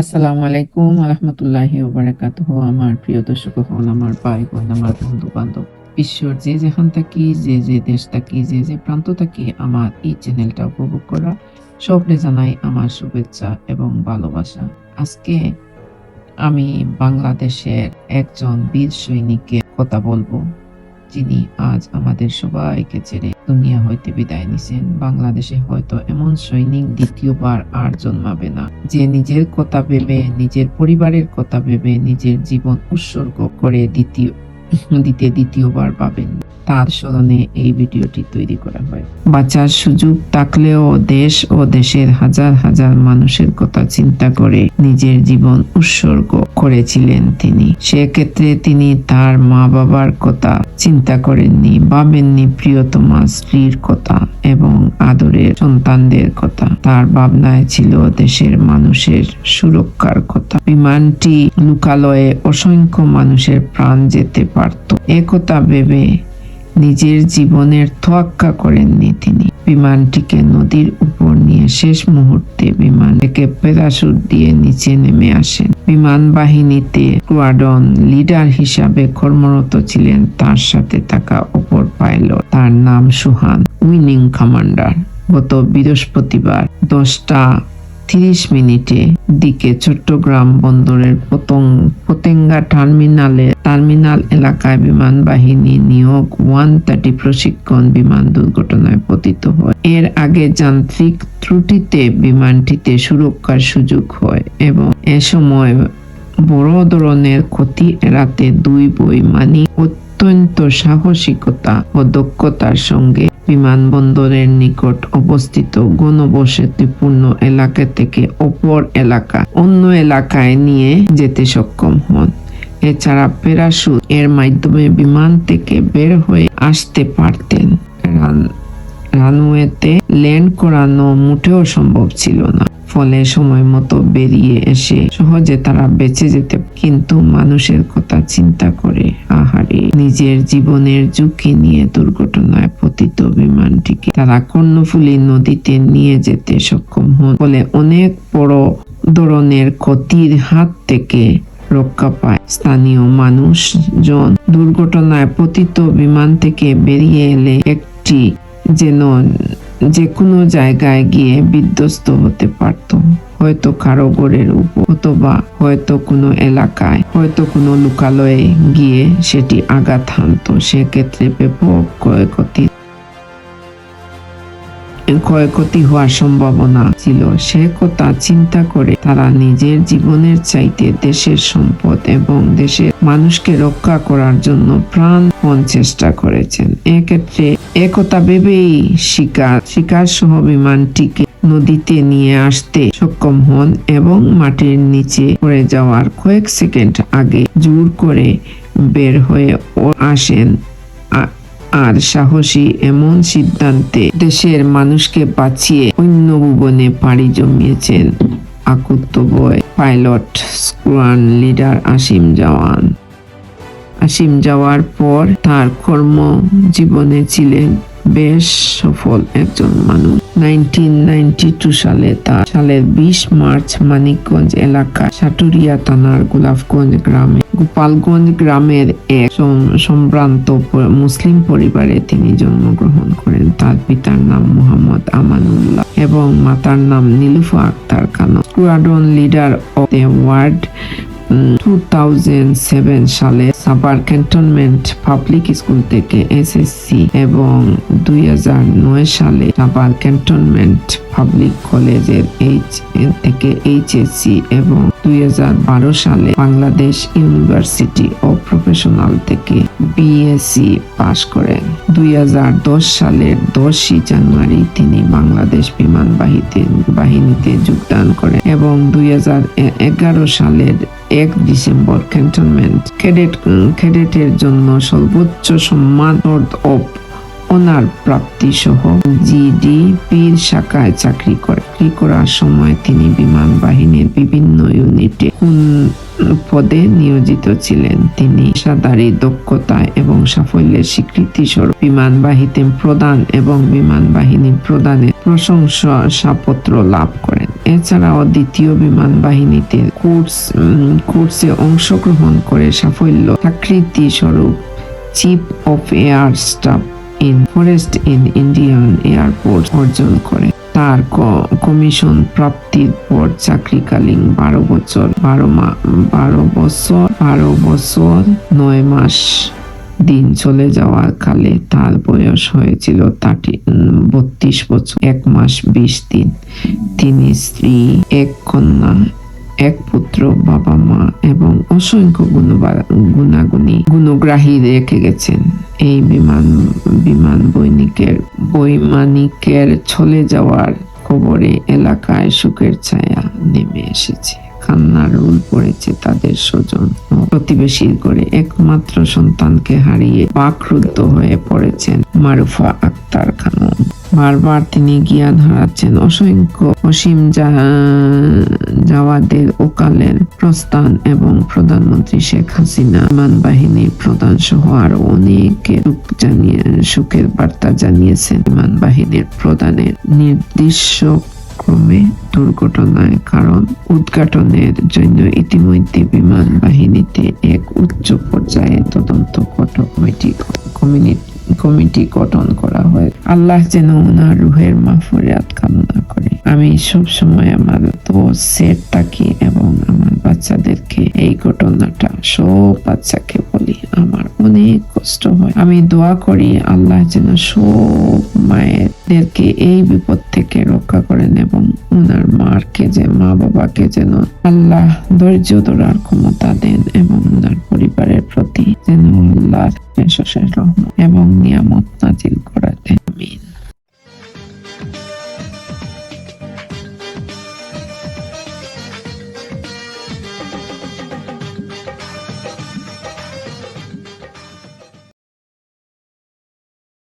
আসসালামু আলাইকুম আলহামতুল্লাহি ওবারাকাতুহ আমার প্রিয় দর্শক হন আমার ভাই বোন আমার বন্ধু বান্ধব বিশ্বর যে যেখান থাকি, যে যে দেশ থাকি, যে যে প্রান্ত থাকি, আমার এই চ্যানেলটা উপভোগ করা সবরে জানাই আমার শুভেচ্ছা এবং ভালোবাসা। আজকে আমি বাংলাদেশের একজন বীর সৈনিকের কথা বলব। যিনি আজ আমাদের সবাইকে ছেড়ে দুনিয়া হইতে বিদায় নিছেন, বাংলাদেশে হয়তো এমন সৈনিক দ্বিতীয়বার আর জন্মাবে না। যে নিজের কথা ভেবে, নিজের পরিবারের কথা ভেবে নিজের জীবন উৎসর্গ করে দ্বিতীয়, দিতে দ্বিতীয়বার পাবেন। তার স্মরণে এই ভিডিওটি তৈরি করা হয়। বাঁচার সুযোগ থাকলেও দেশ ও দেশের হাজার হাজার মানুষের কথা চিন্তা করে নিজের জীবন উৎসর্গ করেছিলেন তিনি। সেক্ষেত্রে তিনি তার মা বাবার কথা চিন্তা করেননি, ভাবেননি প্রিয়তমা স্ত্রীর কথা এবং আদরের সন্তানদের কথা। তার ভাবনায় ছিল দেশের মানুষের সুরক্ষার কথা। বিমানটি লুকালয়ে অসংখ্য মানুষের প্রাণ যেতে পারত। একথা ভেবে নিজের জীবনের তোয়াক্কা করেননি তিনি। বিমানটিকে নদীর উপর নিয়ে শেষ মুহূর্তে বিমান থেকে প্যারাশুট দিয়ে নিচে নেমে আসেন। বিমান বাহিনীতে স্কোয়াড্রন লিডার হিসাবে কর্মরত ছিলেন, তার সাথে থাকা অপর পাইলট, তার নাম সুহান, উইনিং কমান্ডার। গত বৃহস্পতিবার দশটা তিরিশ মিনিটে দিকে চট্টগ্রাম বন্দরের পতং পতেঙ্গা টার্মিনালে টার্মিনাল এলাকায় বিমান বাহিনী নিয়োগ, ওয়ান থার্টি প্রশিক্ষণ বিমান দুর্ঘটনায় পতিত হয়। এর আগে যান্ত্রিক ত্রুটিতে বিমানটিতে সুরক্ষার সুযোগ হয় এবং এ সময় বড় ধরনের ক্ষতি এড়াতে দুই বৈমানি অত্যন্ত সাহসিকতা ও দক্ষতার সঙ্গে বিমানবন্দরের নিকট অবস্থিত ঘনবসতিপূর্ণ এলাকা থেকে অপর এলাকা অন্য এলাকায় নিয়ে যেতে সক্ষম হন। এছাড়া প্যারাশুট এর মাধ্যমে বিমান থেকে বের হয়ে আসতে পারতেন। রানওয়েতে ল্যান্ড করানো মোটেও সম্ভব ছিল না। ফলে সময় মতো বেরিয়ে এসে সহজে তারা বেঁচে যেতে কিন্তু মানুষের কথা চিন্তা করে আহারে নিজের জীবনের ঝুঁকি নিয়ে দুর্ঘটনায় পতিত বিমানটিকে তারা কর্ণফুলী নদীতে নিয়ে যেতে সক্ষম হন। ফলে অনেক বড় ধরনের ক্ষতির হাত থেকে রক্ষা পায় স্থানীয় মানুষজন। দুর্ঘটনায় পতিত বিমান থেকে বেরিয়ে এলে একটি যেন যে কোনো জায়গায় গিয়ে বিধ্বস্ত হতে পারত। হয়তো কারও ঘরের উপর, অথবা হয়তো কোনো এলাকায়, হয়তো কোনো লোকালয়ে গিয়ে সেটি আঘাত হানত। সেক্ষেত্রে ব্যাপক ক্ষয়ক্ষতি ক্ষয়ক্ষতি হওয়ার সম্ভাবনা ছিল। সে কথা চিন্তা করে তারা নিজের জীবনের চাইতে দেশের সম্পদ এবং দেশের মানুষকে রক্ষা করার জন্য প্রাণপণ চেষ্টা করেছেন। এক্ষেত্রে একথা ভেবেই শিকার শিকার সহ বিমানটিকে নদীতে নিয়ে আসতে সক্ষম হন এবং মাটির নিচে পড়ে যাওয়ার কয়েক সেকেন্ড আগে জোর করে বের হয়ে আসেন। আর সাহসী এমন সিদ্ধান্তে দেশের মানুষকে বাঁচিয়ে অন্য ভুবনে পাড়ি জমিয়েছেন আকুত্ত বয় pilot squadron leader Asim Jawan. Asim যাওয়ার পর তার কর্ম জীবনে ছিলেন বেশ সফল একজন মানুষ। নাইনটিন সালে তার সালের বিশ মার্চ মানিকগঞ্জ এলাকা সাটুরিয়া থানার গোলাপগঞ্জ গ্রামে গোপালগঞ্জ গ্রামের এক সম- সম্ভ্রান্ত মুসলিম পরিবারে তিনি জন্মগ্রহণ করেন। তার পিতার নাম মোহাম্মদ আমানুল্লাহ এবং মাতার নাম Nilufa Akhter Khanam. Squadron leader of the ward সালে সাবার ক্যান্টনমেন্ট পাবলিক স্কুল থেকে এসএসসি এবং দুই হাজার নয় সালে সাবার ক্যান্টনমেন্ট পাবলিক কলেজের এইচ থেকে এইচএসসি এবং দুই হাজার বারো সালে বাংলাদেশ ইউনিভার্সিটি ও প্রফেশনাল থেকে বিএসসি পাশ করেন। দুই হাজার দশ সালের দশই জানুয়ারি তিনি বাংলাদেশ বিমান বাহিনীতে বাহিনীতে যোগদান করেন এবং দুই হাজার এগারো সালের এক ডিসেম্বর ক্যান্টনমেন্ট। ক্যাডেট ক্যাডেটের জন্য সর্বোচ্চ সম্মান অর্ড অফ অনার প্রাপ্তি সহ জিডিপির শাখায় চাকরি করে। চাকরি করার সময় তিনি বিমান বাহিনীর বিভিন্ন ইউনিটে পদে নিয়োজিত ছিলেন? তিনি পেশাদারী দক্ষতা এবং সাফল্যের স্বীকৃতি স্বরূপ বিমান বাহিনীতে প্রদান এবং বিমান বাহিনী প্রদানের প্রশংসাপত্র লাভ করেন। এছাড়াও দ্বিতীয় বিমান বাহিনীতে কোর্স কোর্সে অংশগ্রহণ করে সাফল্য স্বীকৃতি স্বরূপ chief of air staff in forest in Indian airport অর্জন করে। তার কমিশন প্রাপ্তির পর চাকরিকালীন বারো বছর, বারো মা, বারো বছর বারো বছর, নয় মাস দিন চলে যাওয়ার কালে তার বয়স হয়েছিল থার্টি বত্রিশ বছর, এক মাস বিশ দিন। তিনি স্ত্রী, এক কন্যা, এক পুত্র, বাবা মা এবং অসংখ্য গুণাগুণী গুণগ্রাহী রেখে গেছেন। এই বিমান বিমান বৈনিকের, বৈমানিকের চলে যাওয়ার খবরে এলাকায় সুখের ছায়া নেমে এসেছে। কান্নার রোল পড়েছে তাদের স্বজন। প্রতিবেশীর করে একমাত্র সন্তানকে হারিয়ে বাকরুদ্ধ হয়ে পড়েছেন মারুফা আক্তার খানম। বারবার তিনি জ্ঞান হারাচ্ছেন অসংখ্য অসীম জাওয়াদের ওকালের প্রস্থান এবং প্রধানমন্ত্রী শেখ হাসিনা বিমান বাহিনীর প্রধান সহ আরও অনেকে জানিয়ে সুখের বার্তা জানিয়েছেন বিমান বাহিনীর প্রধানের নির্দিষ্ট ক্রমে দুর্ঘটনায় কারণ উদ্ঘাটনের জন্য ইতিমধ্যে বিমান বাহিনীতে এক উচ্চ পর্যায়ে তদন্ত কমিটি কমিনি- কমিটি গঠন করা হয়। আল্লাহ যেন ওনার রুহের মাফরিয়াত কামনা করে। আমি সব সময় আমার তো সেট থাকি এবং আমার বাচ্চাদেরকে এই ঘটনাটা সব বাচ্চাকে বলি। আমার অনেক কষ্ট হয়। আমি দোয়া করি আল্লাহ যেন সব মায়েদেরকে এই বিপদ থেকে রক্ষা করেন এবং ওনার মারকে যে মা বাবাকে যেন আল্লাহ ধৈর্য ধরার ক্ষমতা দেন এবং ওনার পরিবারের প্রতি যেন আল্লাহ এবং নিয়ামত নাজিল করেন